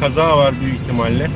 Kaza var büyük ihtimalle.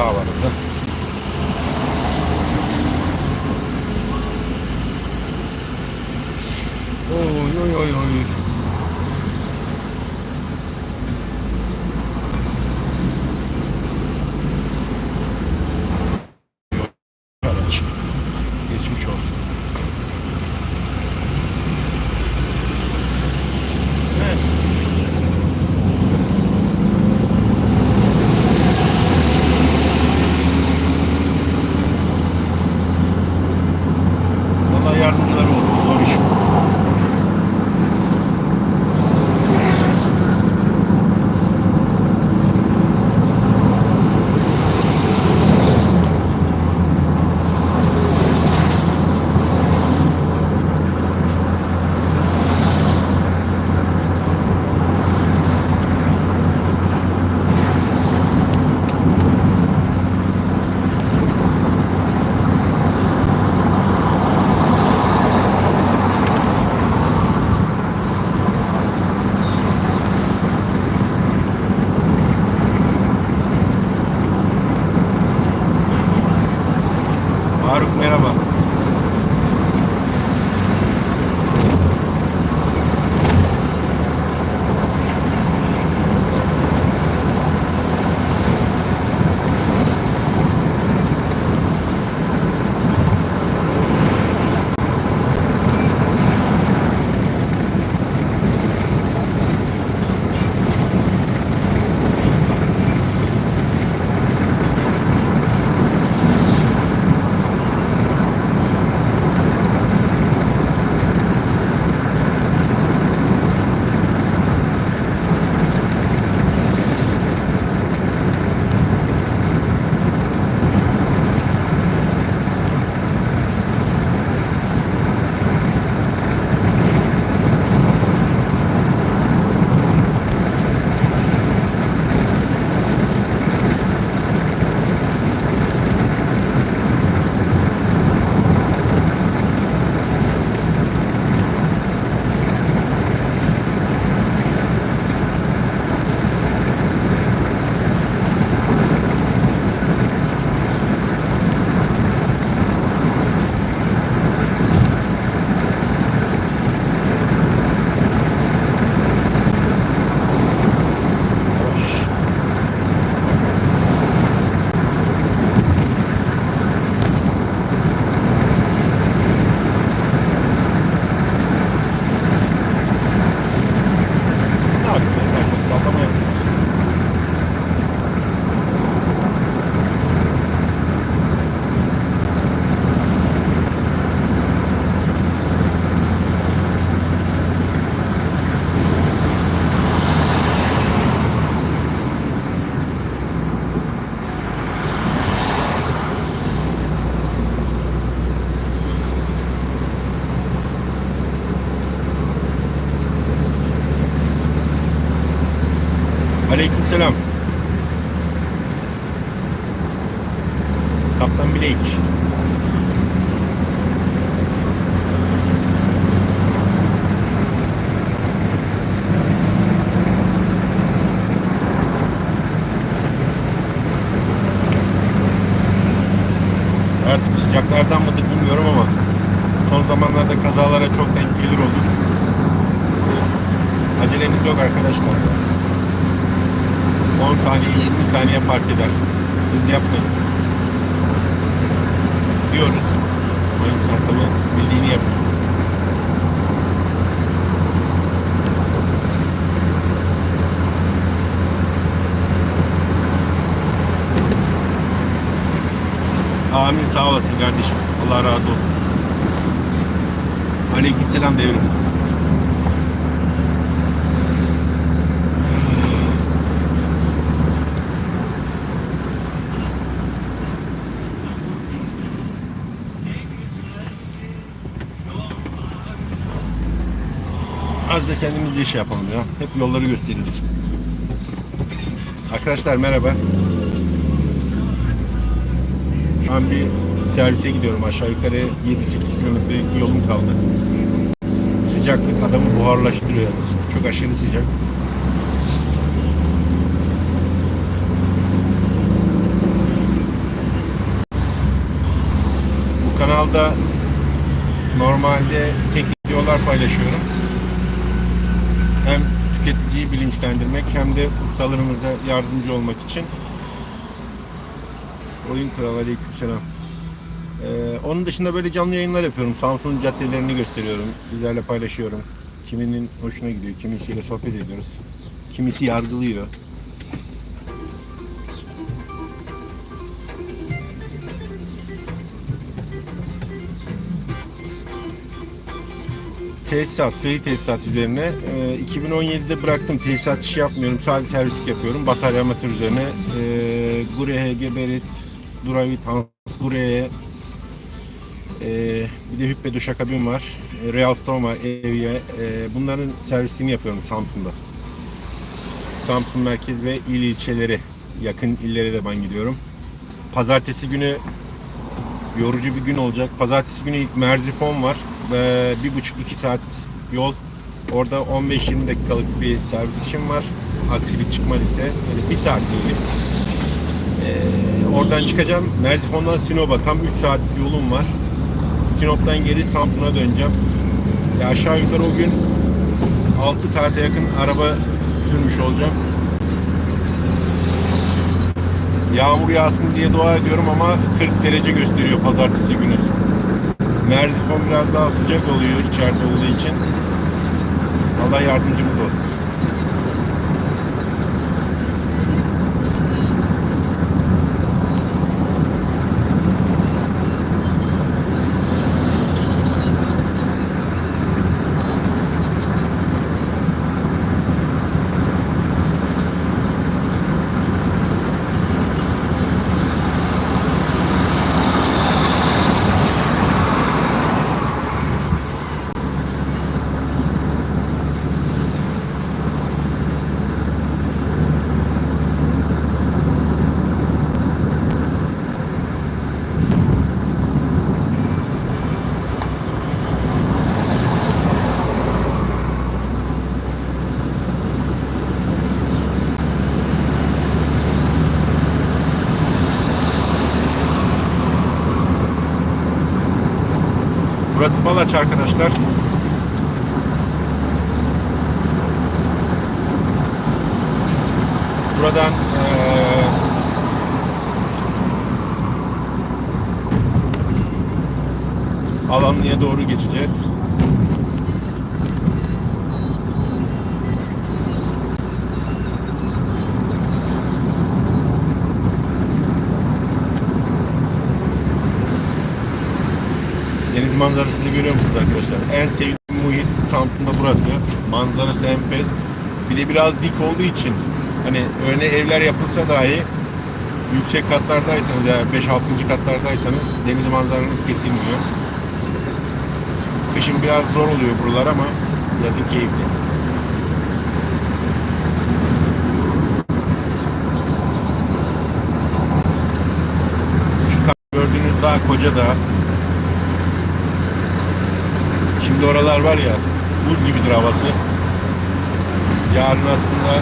Kaza var burada. Oy oy oy oy. Araç. Geçmiş olsun. Kaptan Blake. Artık sıcaklardan mıdır bilmiyorum ama son zamanlarda kazalara çok denk gelir olduk. Aceleniz yok arkadaşlar. 10 saniye 20 saniye fark eder. Hız yapmayın. Diyoruz. İnsan tabii bildiğini yapıyor. Amin sağ olasın kardeşim. Allah razı olsun. Aleykümselam devrim. Az da kendimiz iş yapalım ya. Hep yolları gösteriyoruz. Arkadaşlar merhaba. An bir servise gidiyorum. Aşağı yukarı 7-8 kilometrelik yolum kaldı. Sıcaklık adamı buharlaştırıyor. Çok aşırı sıcak. Bu kanalda normalde teknik videolar paylaşıyorum. Hem tüketiciyi bilinçlendirmek hem de ustalarımıza yardımcı olmak için. Oyun Kralı Aleykümselam. Ee, onun dışında böyle canlı yayınlar yapıyorum. Samsun caddelerini gösteriyorum. Sizlerle paylaşıyorum. Kiminin hoşuna gidiyor, kimisiyle sohbet ediyoruz. Kimisi yargılıyor. Tesisat, sığ tesisat üzerine. Ee, 2017'de bıraktım. Tesisat işi yapmıyorum. Sadece servislik yapıyorum. Batarya amatör üzerine. Ee, Gurehe, Geberit, Duravit, Hans Gurehe, ee, bir de Hüppe Duşakabin var. E, Real Storm var, Evye. Ee, bunların servisini yapıyorum Samsun'da. Samsun merkez ve il ilçeleri, yakın illere de ben gidiyorum. Pazartesi günü yorucu bir gün olacak. Pazartesi günü ilk Merzifon var. Ve bir buçuk iki saat yol. Orada 15-20 dakikalık bir servis işim var. Aksilik çıkmadıysa. Yani bir saat değil. Ee, oradan çıkacağım. Merzifon'dan Sinop'a tam 3 saat yolum var. Sinop'tan geri Samsun'a döneceğim. Ya aşağı yukarı o gün 6 saate yakın araba sürmüş olacağım. Yağmur yağsın diye dua ediyorum ama 40 derece gösteriyor pazartesi günü. Merzifon biraz daha sıcak oluyor içeride olduğu için. Allah yardımcımız olsun. Balaç arkadaşlar. Buradan eee Alanlı'ya doğru geçeceğiz. Deniz manzarasını görüyor musunuz arkadaşlar? En sevdiğim muhit Samsun'da burası. Manzarası enfes. Bir de biraz dik olduğu için hani öne evler yapılsa dahi yüksek katlardaysanız yani 5-6. katlardaysanız deniz manzaranız kesilmiyor. Kışın biraz zor oluyor buralar ama yazın keyifli. Şu gördüğünüz dağ koca dağ. Şimdi oralar var ya buz gibidir havası. Yarın aslında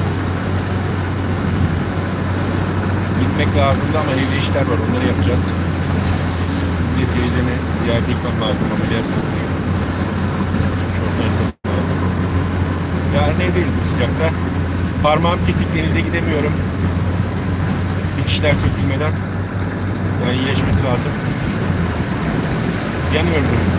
gitmek lazımdı ama evde işler var onları yapacağız. Bir teyzeni ziyaret etmem lazım ameliyat olmuş. Etmem lazım. Yarın evdeyiz bu sıcakta. Parmağım kesik denize gidemiyorum. Dikişler sökülmeden. Yani iyileşmesi lazım. Yanıyorum.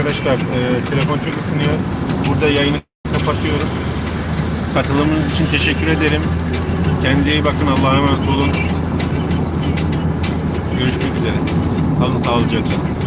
Arkadaşlar e, telefon çok ısınıyor. Burada yayını kapatıyorum. Katılımınız için teşekkür ederim. Kendinize iyi bakın. Allah'a emanet olun. Görüşmek üzere. Kalın sağlıcakla.